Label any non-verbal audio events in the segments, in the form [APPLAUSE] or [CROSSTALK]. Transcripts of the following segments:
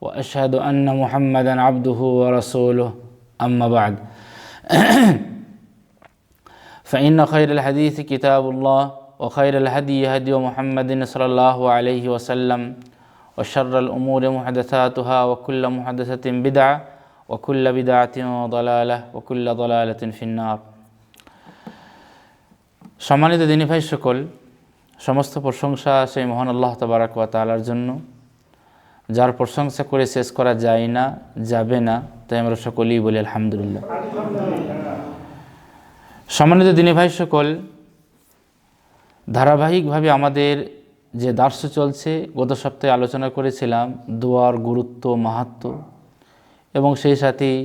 وأشهد أن محمدا عبده ورسوله أما بعد [CLEARS THROAT] فإن خير الحديث كتاب الله وخير الهدي هدي محمد صلى الله عليه وسلم وشر الأمور محدثاتها وكل محدثة بدعة وكل بدعة ضلالة وكل ضلالة في النار সম্মানিত দিনী ভাই সকল সমস্ত প্রশংসা সেই মহান আল্লাহ তবারাক ওয়া তাআলার জন্য যার প্রশংসা করে শেষ করা যায় না, যাবে না, তাই আমরা সকলেই বলি আলহামদুলিল্লাহ। সম্মানিত দিনী ভাই সকল, ধারাবাহিকভাবে আমাদের যে দার্স চলছে, গত সপ্তাহে আলোচনা করেছিলাম দোয়ার গুরুত্ব, মাহাত্ম এবং সেই সাথেই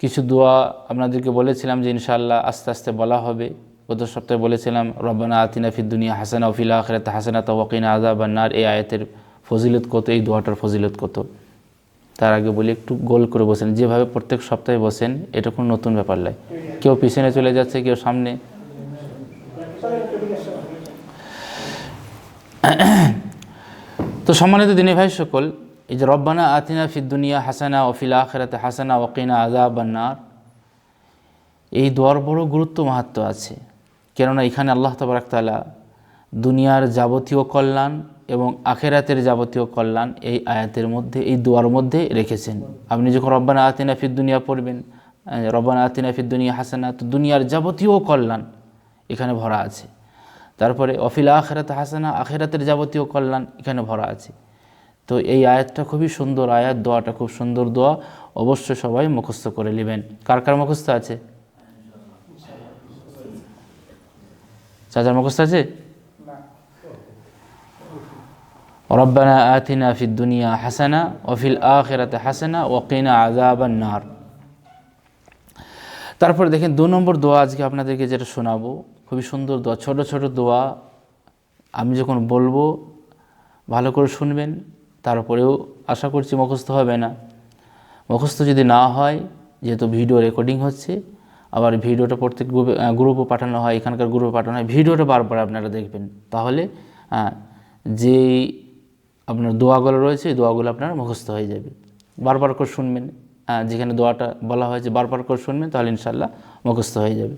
কিছু দোয়া আপনাদেরকে বলেছিলাম যে ইনশাআল্লাহ আস্তে আস্তে বলা হবে। গত সপ্তাহে বলেছিলাম, রব্বানা আতিনা ফিদ দুনিয়া হাসানা ওফিল আখরাত হাসানা তওয়াকিনা আজাব বান্নার এই আয়াতের ফজিলত কত, এই দোয়াটার ফজিলত কত? তার আগে বলি, একটু গোল করে বসেন। যেভাবে প্রত্যেক সপ্তাহে বসেন, এটা কোনো নতুন ব্যাপার নয়। কেউ পিছনে চলে যাচ্ছে, কেউ সামনে। তো সম্মানিত দিনী ভাই সকল, এই যে রব্বানা আতিনা ফিদ দুনিয়া হাসানা ওফিল আখেরাতে হাসানা ওকিনা আজাব বান্নার এই দোয়ার বড় গুরুত্ব মাহাত্ম আছে। কেননা এখানে আল্লাহ তবরাকতালা দুনিয়ার যাবতীয় কল্যাণ এবং আখেরাতের যাবতীয় কল্যাণ এই আয়াতের মধ্যে, এই দোয়ার মধ্যে রেখেছেন। আপনি যখন রব্বানা আতিনা ফিদ দুনিয়া পড়বেন রব্বানা আতিনা ফিদ দুনিয়া হাসানা, তো দুনিয়ার যাবতীয় কল্যাণ এখানে ভরা আছে। তারপরে, অফিল আখেরাত হাসানা, আখেরাতের যাবতীয় কল্যাণ এখানে ভরা আছে। তো এই আয়াতটা খুবই সুন্দর আয়াত, দোয়াটা খুব সুন্দর দোয়া। অবশ্যই সবাই মুখস্থ করে নেবেন। কার কার মুখস্থ আছে? চাচার মুখস্থ আছে? রব্বানা আতিনা ফি দুনিয়া হাসানা ওফিল আখেরাতে হাসানা ওকিনা আজাবান নার তারপরে দেখেন দু নম্বর দোয়া আজকে আপনাদেরকে যেটা শোনাবো খুবই সুন্দর দোয়া ছোট ছোট দোয়া আমি যখন বলব ভালো করে শুনবেন তারপরেও আশা করছি মুখস্থ হবে না। মুখস্থ যদি না হয় যেহেতু ভিডিও রেকর্ডিং হচ্ছে আবার ভিডিওটা প্রত্যেক গ্রুপে আহ, গ্রুপে পাঠানো হয় এখানকার গ্রুপে পাঠানো হয় ভিডিওটা বারবার আপনারা দেখবেন। তাহলে যেই আপনার দোয়াগুলো রয়েছে, এই দোয়াগুলো আপনার মুখস্থ হয়ে যাবে। বারবার করে শুনবেন যেখানে দোয়াটা বলা হয়েছে বারবার করে শুনবেন, তাহলে ইনশাল্লাহ মুখস্থ হয়ে যাবে।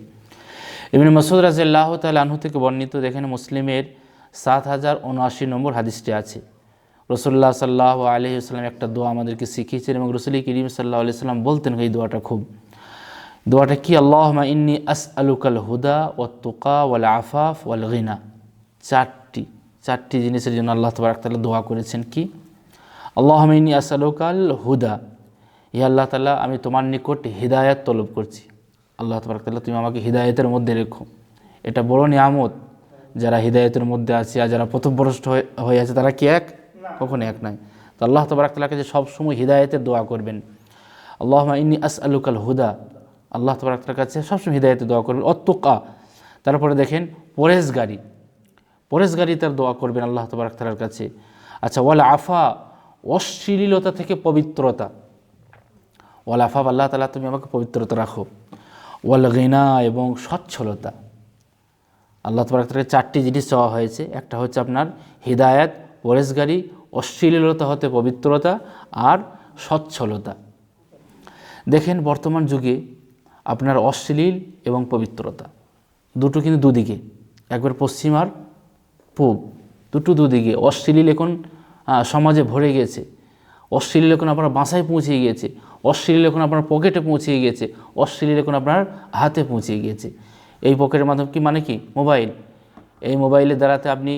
এমনি মসুদ রাজিয়াল্লাহ তাল আনহু থেকে বর্ণিত দেখেন মুসলিমের সাত হাজার উনআশি নম্বর হাদিসটি আছে। রসুল্লাহ সাল্লাহ আলহি সাল্লাম একটা দোয়া আমাদেরকে শিখিয়েছেন এবং রসুল করিম সাল্লাহ আলি সাল্লাম বলতেন এই দোয়াটা খুব। দোয়াটা কি? আল্লাহ ইন্নি আস আলুকাল হুদা ও তুকা ওয়াল আফাফ ওয়াল গিনা। চারটি চারটি জিনিসের জন্য আল্লাহ তবরাক তালা দোয়া করেছেন কি? আল্লাহ ইন্নি আস আলুকাল হুদা। ই আল্লাহ তালা আমি তোমার নিকট হৃদায়ত তলব করছি। আল্লাহ তবরাক তাল্লাহ তুমি আমাকে হৃদায়তের মধ্যে রেখো। এটা বড় নিয়ামত। যারা হৃদায়তের মধ্যে আছে আর যারা পথভ্রষ্ট হয়ে- আছে, তারা কি এক? কখনো এক নয়। তো আল্লাহ তবরাক তালাকে যে সবসময় হৃদায়তের দোয়া করবেন। আল্লাহ ইন্নি আস আলুকাল হুদা। আল্লাহ তবরাক তালার কাছে সবসময় হৃদায়তের দোয়া করবেন। অত্তুকা। তারপরে দেখেন পরেশগারি পরেশগারি। তার দোয়া করবেন আল্লাহ তবরাক তালার কাছে। আচ্ছা ওয়াল আফা, অশ্লীলতা থেকে পবিত্রতা। ওয়াল আফাব আল্লাহ তালা তুমি আমাকে পবিত্রতা রাখো। ওয়াল গিনা এবং সচ্ছলতা। আল্লাহ তবরাক তালাকে চারটি জিনিস চাওয়া হয়েছে। একটা হচ্ছে আপনার হৃদায়াত, পরেশগারি, অশ্লীলতা হতে পবিত্রতা আর সচ্ছলতা। দেখেন, বর্তমান যুগে আপনার অশ্লীল এবং পবিত্রতা। দুটো কিন্তু দুদিকে। একবার পশ্চিম আর পূব, দুটো দুদিকে, অশ্লীল এখন সমাজে ভরে গেছে। অশ্লীল এখন আপনার বাসায় পৌঁছে গিয়েছে। অশ্লীল এখন আপনার পকেটে পৌঁছে গিয়েছে। অশ্লীল এখন আপনার হাতে পৌঁছে গিয়েছে। এই পকেটের মাধ্যম কি মানে কি? মোবাইল। এই মোবাইলের দ্বারাতে আপনি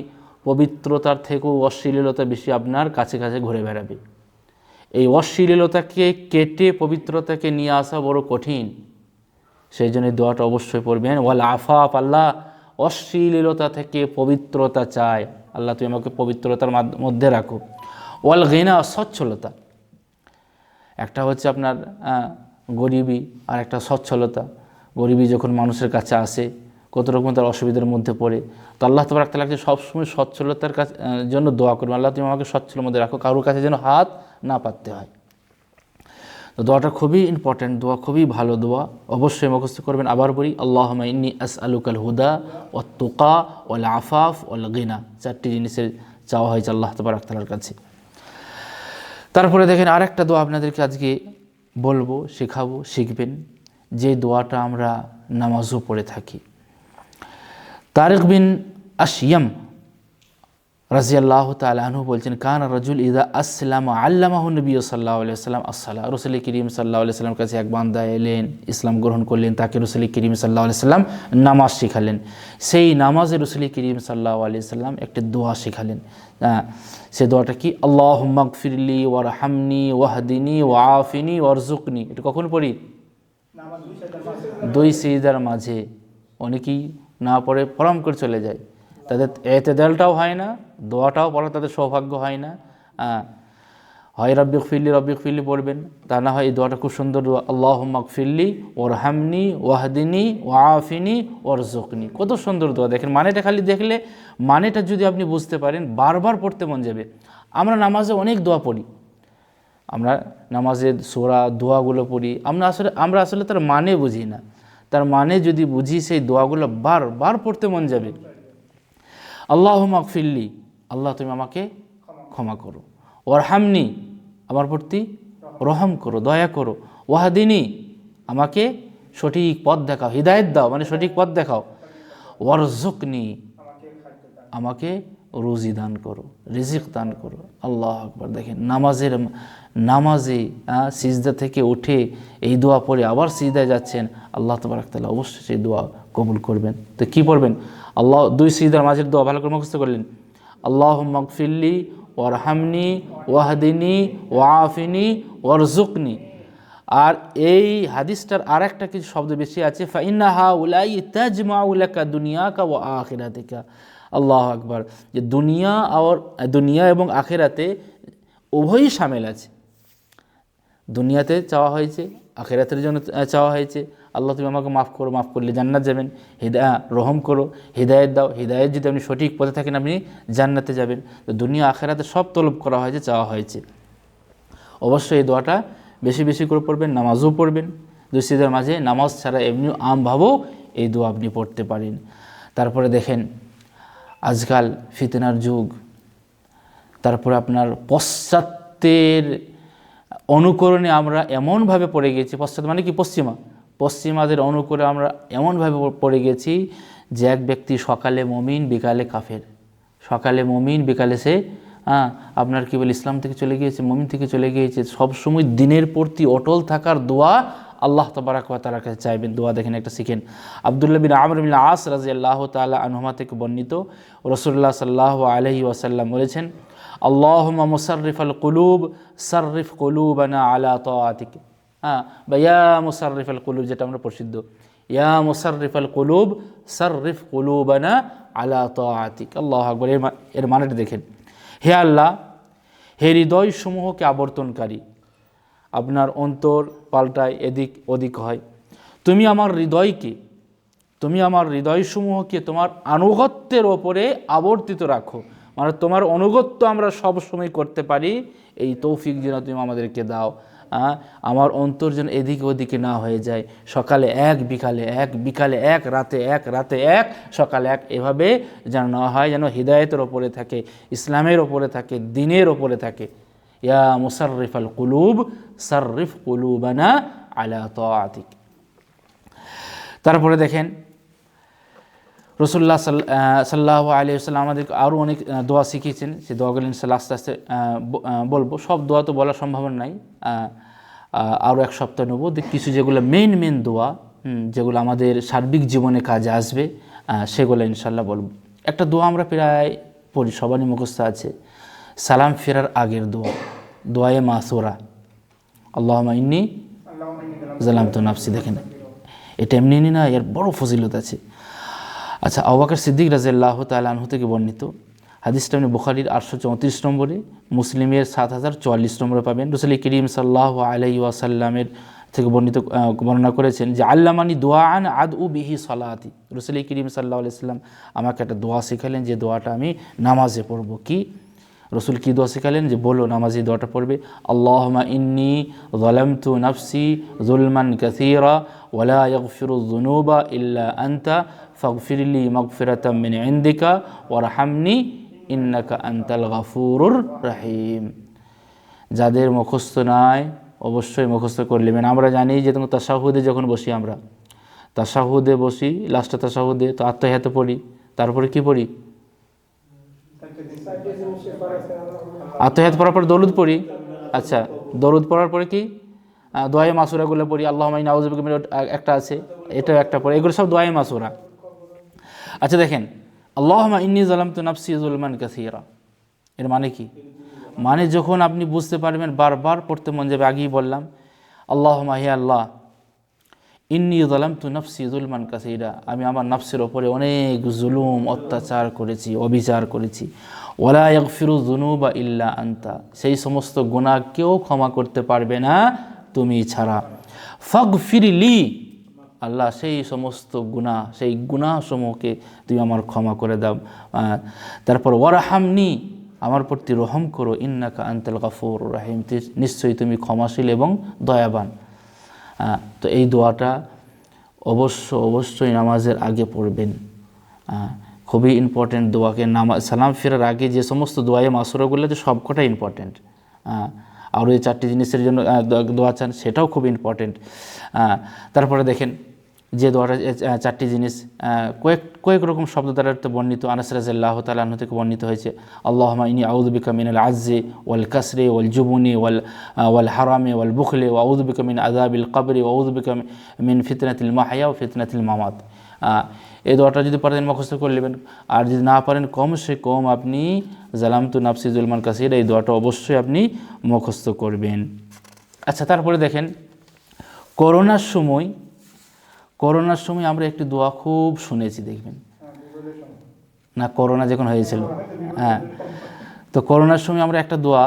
পবিত্রতার থেকেও অশ্লীলতা বেশি আপনার কাছে কাছে ঘুরে বেড়াবে। এই অশ্লীলতাকে কেটে পবিত্রতাকে নিয়ে আসা বড় কঠিন। সেই জন্য দোয়াটা অবশ্যই পড়বেন। ওয়াল আফাফ আল্লাহ। অশ্লীলতা থেকে পবিত্রতা চায়। আল্লাহ, তুমি আমাকে পবিত্রতার মধ্যে রাখো। ওয়াল গিনা, সচ্ছলতা। একটা হচ্ছে আপনার গরিবী, আর একটা সচ্ছলতা। গরিবী যখন মানুষের কাছে আসে, কত রকম তার অসুবিধার মধ্যে পড়ে। তো আল্লাহ তোমার একটা লাগছে, সবসময় সচ্ছলতার কাছে জন্য দোয়া করবে আল্লাহ, তুমি আমাকে সচ্ছলের মধ্যে রাখো, কারোর কাছে যেন হাত না পাততে হয়। দোয়াটা খুবই ইম্পর্ট্যান্ট দোয়া খুবই ভালো দোয়া। অবশ্যই মুখস্থ করবেন। আবার বলি আল্লাহ ইন্নি আস আলুকাল হুদা ও তোকা ওল আফাফ ওল গিনা। চারটি জিনিসের চাওয়া হয়েছে আল্লাহ তবরাক তালার কাছে। তারপরে দেখেন আরেকটা দোয়া আপনাদেরকে আজকে বলব, শেখাবো, শিখবেন। যে দোয়াটা আমরা নামাজও পড়ে থাকি। তারেক বিন আশিয়াম রাজিয়াল্লাহ তালু বলছেন, কান রাজুল ইদা আসলাম আল্লামাহ নবী সাল্লাহ সাল্লাম আসসালাম রসুল করিম সাল্লাহ সাল্লামের কাছে এক বান্দা এলেন, ইসলাম গ্রহণ করলেন, তাকে রসুল করিম সাল্লাহ সাল্লাম নামাজ শিখালেন। সেই নামাজে রসুল করিম সাল্লাহ আলি সাল্লাম একটি দোয়া শিখালেন। সে দোয়াটা কি? আল্লাহ মকফিরলি ওয়ার হামনি ওয়াহদিনী ওয়াফিনী ওয়ারজুকনি এটা কখন পড়ি? দুই সিজদার মাঝে। অনেকেই না পড়ে পরম করে চলে যায়। তাদের এতেদালটাও হয় না, দোয়াটাও পড়া তাদের সৌভাগ্য হয় না। হয় রব্বিক ফিল্লি রব্বিক ফিল্লি পড়বেন। তা না হয় এই দোয়াটা খুব সুন্দর দোয়া আল্লাহ ফিল্লি ওর হামনি ওয়াহদিনী ওয়াফিনি ওর জোকনি কত সুন্দর দোয়া। দেখেন, মানেটা খালি দেখলে, মানেটা যদি আপনি বুঝতে পারেন, বারবার পড়তে মন যাবে। আমরা নামাজে অনেক দোয়া পড়ি। আমরা নামাজের সোরা, দোয়াগুলো পড়ি। আমরা আসলে আমরা আসলে তার মানে বুঝি না। তার মানে যদি বুঝি, সেই দোয়াগুলো বার বার পড়তে মন যাবে। আল্লাহ মাকফিল্লি আল্লাহ, তুমি আমাকে ক্ষমা করো। ওরহামনি আমার প্রতি রহম করো, দয়া করো। ওয়াহাদিনী, আমাকে সঠিক পথ দেখাও, হৃদায়ত দাও মানে সঠিক পথ দেখাও। ওয়ারজুকনি আমাকে রুজি দান করো, রিজিক দান করো। আল্লাহ আকবার। দেখেন, নামাজের, নামাজে সিজদা থেকে উঠে এই দোয়া পড়ে আবার সিজদায় যাচ্ছেন, আল্লাহ তবরাকতাল্লাহ অবশ্যই সেই দোয়া কবুল করবেন। তো কি পড়বেন? আল্লাহ দুই সিজদার মাঝের দোয়া, ভালো করে মুখস্থ করলেন। আল্লাহ মকফিল্লি ওয়ারহামনি, ওয়াহদিনী, ওয়াফিনি ওয়ারজুকনি আর এই হাদিসটার আর একটা কিছু শব্দ বেশি আছে, ফাইন্না হা উলাই তাজমা উলাকা দুনিয়া কা ও আখিরাতিকা। আল্লাহ আকবার। যে দুনিয়া আর দুনিয়া এবং আখেরাতে উভয়ই সামিল আছে। দুনিয়াতে চাওয়া হয়েছে, আখেরাতের জন্য চাওয়া হয়েছে। আল্লাহ তুমি আমাকে মাফ করো, মাফ করলে জান্নাত যাবেন। হৃদয়া, রহম করো, হৃদায়ত দাও। হৃদায়ত যদি আপনি সঠিক পথে থাকেন, আপনি জান্নাতে যাবেন। তো দুনিয়া আখেরাতে সব তলব করা হয়েছে, চাওয়া হয়েছে। অবশ্যই এই দোয়াটা বেশি বেশি করে পড়বেন, নামাজও পড়বেন। দুশ্চিদের মাঝে নামাজ ছাড়া এমনি আমভাবেও এই দোয়া আপনি পড়তে পারেন। তারপরে দেখেন, আজকাল ফিতনার যুগ। তারপরে আপনার পশ্চাত্যের অনুকরণে আমরা এমনভাবে পড়ে গেছি পশ্চাৎ মানে কি? পশ্চিমা। পশ্চিমাদের অনুকরণে আমরা এমনভাবে পড়ে গেছি যে এক ব্যক্তি সকালে মমিন, বিকালে কাফের। সকালে মমিন, বিকালে সে হ্যাঁ আপনার কি বলে ইসলাম থেকে চলে গিয়েছে, মমিন থেকে চলে গিয়েছে। সবসময় দিনের প্রতি অটল থাকার দোয়া আল্লাহ তবারাক ওয়া তাআলার কাছে চাইবেন। দোয়া দেখেন একটা শিখেন। আবদুল্লাহ বিন আমর বিন আস রাজি আল্লাহ তালা আনহুমা থেকে বর্ণিত রসুল্লাহ সাল্লাহ আলহি ওয়াসাল্লাম বলেছেন আল্লাহ আল্লাহুম্মা মুসাররিফাল কুলুব, সাররিফ কুলুবানা আলা তাআতিক। হ্যাঁ বা ইয়া মুসাররিফাল কুলুব যেটা আমরা প্রসিদ্ধ। ইয়া মুসাররিফাল কুলুব সাররিফ কুলুবানা আলা তাআতিক। আল্লাহ আকবর, এর এর মানেটা দেখেন। হে আল্লাহ, হে হৃদয় সমূহকে আবর্তনকারী, আপনার অন্তর পাল্টায় এদিক ওদিক হয়। তুমি আমার হৃদয়কে, তুমি আমার হৃদয়সমূহকে তোমার আনুগত্যের ওপরে আবর্তিত রাখো। মানে তোমার অনুগত্য আমরা সব সময় করতে পারি। এই তৌফিক যেন তুমি আমাদেরকে দাও। আমার অন্তর যেন এদিকে ওদিকে না হয়ে যায়। সকালে এক, বিকালে এক বিকালে এক, রাতে এক রাতে এক, সকালে এক। এভাবে যেন না হয়, যেন হৃদায়তের ওপরে থাকে, ইসলামের ওপরে থাকে, দিনের ওপরে থাকে। ইয়া মুসাররিফ আল কুলুব, সাররিফ কুলুবানা আলা তাআতিক। তারপরে দেখেন রসুল্লাহ সাল্লাহ আলী সাল্লাম আমাদেরকে আরও অনেক দোয়া শিখিয়েছেন। সে দোয়াগুলো ইনশাল্লাহ আস্তে আস্তে বলব। সব দোয়া তো বলার সম্ভাবনা নাই। আরও এক সপ্তাহ নেব। কিছু যেগুলো মেন মেন দোয়া যেগুলো আমাদের সার্বিক জীবনে কাজে আসবে সেগুলো ইনশাল্লাহ বলব। একটা দোয়া আমরা প্রায় পড়ি, সবারই মুখস্থ আছে। সালাম ফেরার আগের দোয়া, দোয়ায়ে মাসোরা। আল্লাহ ইন্নি জালাম তো নাফসি। দেখেন, এটা এমনি না, এর বড় ফজিলত আছে। আচ্ছা আবাকার সিদ্দিক রাজিয়াল্লাহ তালাহু থেকে বর্ণিত হাদিসটা আপনি বুখারির আটশো চৌত্রিশ নম্বরে, মুসলিমের সাত হাজার চুয়াল্লিশ নম্বরে পাবেন। রসুল করিম সাল্লাহ আলাই ওয়াসাল্লামের থেকে বর্ণিত বর্ণনা করেছেন যে, আল্লামানি দোয়ান আদ উ বিহি সালাতি। রসুল করিম সাল্লাহ আলাইসাল্লাম আমাকে একটা দোয়া শিখালেন যে, দোয়াটা আমি নামাজে পড়ব। কি? রসুল কি দোয়া শেখালেন? যে বলো, নামাজি দোয়াটা পড়বে আল্লাহমা ইন্নি জলামতু নাফসি জুলমান কাসিরা ওয়ালা ইয়াগফিরু যুনুবা ইল্লা আনতা ফাগফিরলি মাগফিরাতাম মিন ইনদিকা ওয়ারহামনি ইন্নাকা আনতাল গাফুরুর রহিম। যাদের মুখস্থ নাই, অবশ্যই মুখস্থ করে নেবেন। আমরা জানি যে তখন তাসাহুদে যখন বসি আমরা, তাসাহুদে বসি, লাস্টে তাসাহুদে তো আত্মহাতে পড়ি, তারপরে কি পড়ি? আত্মহাত পড়ার পর দরুদ পড়ি। আচ্ছা দরুদ পড়ার পরে কি? দোয়াই মাসুরাগুলো পড়ি। আল্লাহ মাইন আউজবিক একটা আছে, এটাও একটা পড়ে। এগুলো সব দোয়াই মাসুরা। আচ্ছা দেখেন আল্লাহমা ইন্নি জালাম তো নাফসি জুলমান কাসিরা। এর মানে কি? মানে যখন আপনি বুঝতে পারবেন, বারবার পড়তে মন যাবে, আগেই বললাম আল্লাহ হে আল্লাহ, ইন্নি জালাম তু নফসি জুলমান কাসিরা। আমি আমার নফসের ওপরে অনেক জুলুম, অত্যাচার করেছি, অবিচার করেছি। ওলা ইগফিরু জুনুবা ইল্লা আন্তা। সেই সমস্ত গুণা কেউ ক্ষমা করতে পারবে না তুমি ছাড়া। ফগ ফিরিলি আল্লাহ সেই সমস্ত গুণা সেই গুণাসমূহকে তুমি আমার ক্ষমা করে দাও। তারপর ওয়ারহামনি, আমার প্রতি রহম করো। ইন্নাকা আন্তাল গাফুর রাহিম। নিশ্চয়ই তুমি ক্ষমাশীল এবং দয়াবান। তো এই দোয়াটা অবশ্য, অবশ্যই নামাজের আগে পড়বেন। খুবই ইম্পর্টেন্ট দোয়াকে নামাজ, সালাম ফেরার আগে যে সমস্ত দোয়ায় মাসুরাগুলো যে সবকটাই ইম্পর্টেন্ট আর ওই চারটি জিনিসের জন্য দোয়া- চান, সেটাও খুব ইম্পর্টেন্ট তারপরে দেখেন যে দোয়াটা চারটি জিনিস কয়েক কয়েক রকম শব্দ দ্বারা তো বর্ণিত, আনাস রাজাল্লাহ তালাহ থেকে বর্ণিত হয়েছে আল্লাহমা ইনি আউদবিকা মিনাল আজ্জে ওয়াল কাসরে ওয়াল জুবুনি ওয়াল ওয়াল হারামে ওয়াল বুখলে ওয়াউদবিকা মিন আদাবিল কবরে ওয়াউদবিকা মিন ফিতনাতিল মাহায়া ও ফিতনাতিল মামাত। এই দোয়াটা যদি পারেন মুখস্থ করে নেবেন। আর যদি না পারেন কম সে কম আপনি জালামতু নাফসি জুলমান কাসির, এই দোয়াটা অবশ্যই আপনি মুখস্থ করবেন। আচ্ছা তারপরে দেখেন, করোনার সময় করোনার সময় আমরা একটি দোয়া খুব শুনেছি, দেখবেন। না, করোনা যখন হয়েছিল হ্যাঁ। তো করোনার সময় আমরা একটা দোয়া,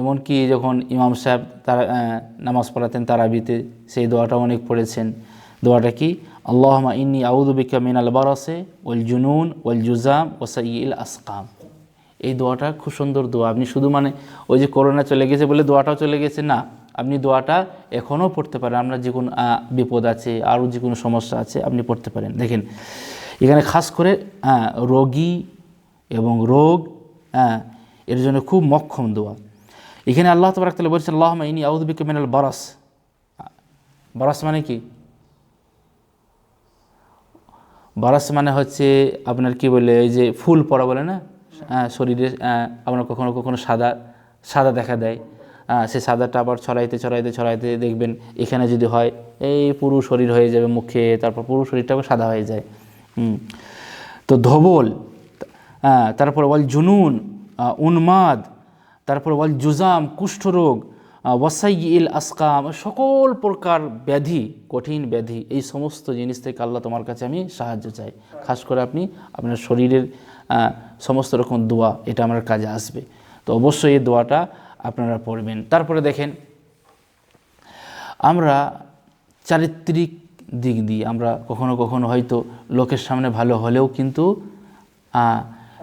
এমনকি যখন ইমাম সাহেব তারা নামাজ পড়াতেন তারাবিতে, সেই দোয়াটা অনেক পড়েছেন। দোয়াটা কি? আল্লাহমা ইন্নি আউদুবিকা মিনাল বারসে ওয়াল জুনুন ওয়াল জুজাম ও সাইল আসকাম। এই দোয়াটা খুব সুন্দর দোয়া। আপনি শুধু মানে ওই যে করোনা চলে গেছে বলে দোয়াটাও চলে গেছে, না। আপনি দোয়াটা এখনও পড়তে পারেন। আপনার যে কোনো বিপদ আছে, আরও যে কোনো সমস্যা আছে, আপনি পড়তে পারেন। দেখেন, এখানে খাস করে রোগী এবং রোগ এর জন্য খুব মক্ষম দোয়া। এখানে আল্লাহ তবরাক তালা বলছেন আল্লাহ ইনি আউদবিকে মিনাল বারাস। বারাস মানে কি? বারাস মানে হচ্ছে আপনার কি বলে ওই যে ফুল পড়া বলে না? শরীরে আপনার কখনো কখনো সাদা সাদা দেখা দেয়। সে সাদাটা আবার ছড়াইতে ছড়াইতে ছড়াইতে দেখবেন এখানে যদি হয়, এই পুরো শরীর হয়ে যাবে মুখে, তারপর পুরো শরীরটাও সাদা হয়ে যায়। তো ধবল তারপর বল জুনুন উন্মাদ, তারপর বল জুজাম, কুষ্ঠরোগ ওয়াসাই ইল আসকাম, সকল প্রকার ব্যাধি, কঠিন ব্যাধি, এই সমস্ত জিনিস থেকে আল্লাহ তোমার কাছে আমি সাহায্য চাই। খাস করে আপনি আপনার শরীরের সমস্ত রকম দোয়া, এটা আমার কাজে আসবে। তো অবশ্যই এই দোয়াটা আপনারা পড়বেন। তারপরে দেখেন, আমরা চারিত্রিক দিক দিয়ে, আমরা কখনো কখনো হয়তো লোকের সামনে ভালো হলেও কিন্তু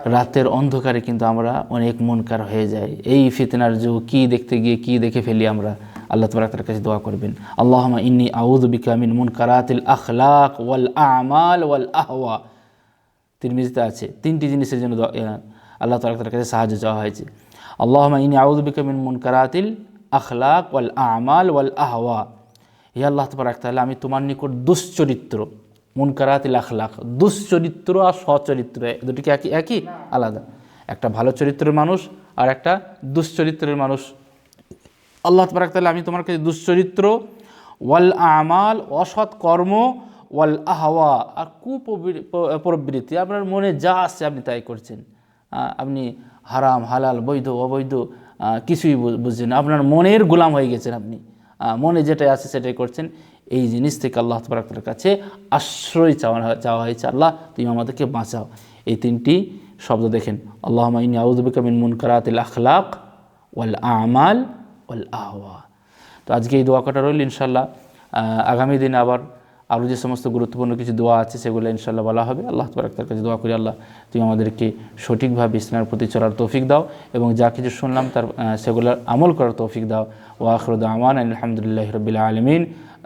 রাতের অন্ধকারে কিন্তু আমরা অনেক মনকার হয়ে যাই। এই ফিতনার যুগ, কী দেখতে গিয়ে কী দেখে ফেলি আমরা? আল্লাহ তবরাক তার কাছে দোয়া করবেন। আল্লাহমা ইন্নি আউদ বিকা মিন মুনকারাতিল আখলাক ওয়াল আমাল ওয়াল আহওয়া। তিরমিজিতে আছে, তিনটি জিনিসের জন্য আল্লাহ তালা তার কাছে সাহায্য চাওয়া হয়েছে। আল্লাহমা ইনি আউদবিকা মিন মুনকারাতিল আখলাক ওয়াল আমাল ওয়াল আহওয়া। হে আল্লাহ তবরাক তাহলে আমি তোমার নিকট দুশ্চরিত্র মুনকারাতিল আখলাক দুশ্চরিত্র আর সচরিত্র দুটি কি একই একই? আলাদা। একটা ভালো চরিত্রের মানুষ আর একটা দুশ্চরিত্রের মানুষ। আল্লাহ তবরাক তাহলে আমি তোমার কাছে দুশ্চরিত্র ওয়াল আমাল অসৎ কর্ম ওয়াল আহওয়া আর কুপ্রবৃত্তি আপনার মনে যা আসছে আপনি তাই করছেন। আপনি হারাম হালাল বৈধ অবৈধ কিছুই বুঝছেন আপনার মনের গোলাম হয়ে গেছেন আপনি। মনে যেটাই আছে সেটাই করছেন। এই জিনিস থেকে আল্লাহ তবরাকের কাছে আশ্রয় চাওয়া চাওয়া হয়েছে আল্লাহ, তুমি আমাদেরকে বাঁচাও। এই তিনটি শব্দ দেখেন। আল্লাহ ইনি আউজবিকা মিন মুনকারাতিল আখলাক ওয়াল আমাল ওয়াল আহওয়া। তো আজকে এই দোয়া কটা রইল? ইনশাল্লাহ আগামী দিনে আবার আরও যে সমস্ত গুরুত্বপূর্ণ কিছু দোয়া আছে, সেগুলো ইনশাল্লাহ বলা হবে। আল্লাহ তবরাক তার কাছে দোয়া করি, আল্লাহ, তুমি আমাদেরকে সঠিকভাবে ইসলামের প্রতি চলার তৌফিক দাও এবং যা কিছু শুনলাম তার সেগুলোর আমল করার তৌফিক দাও। ও আখরুদ আমান আলহামদুলিল্লাহ রবিল আলমিন।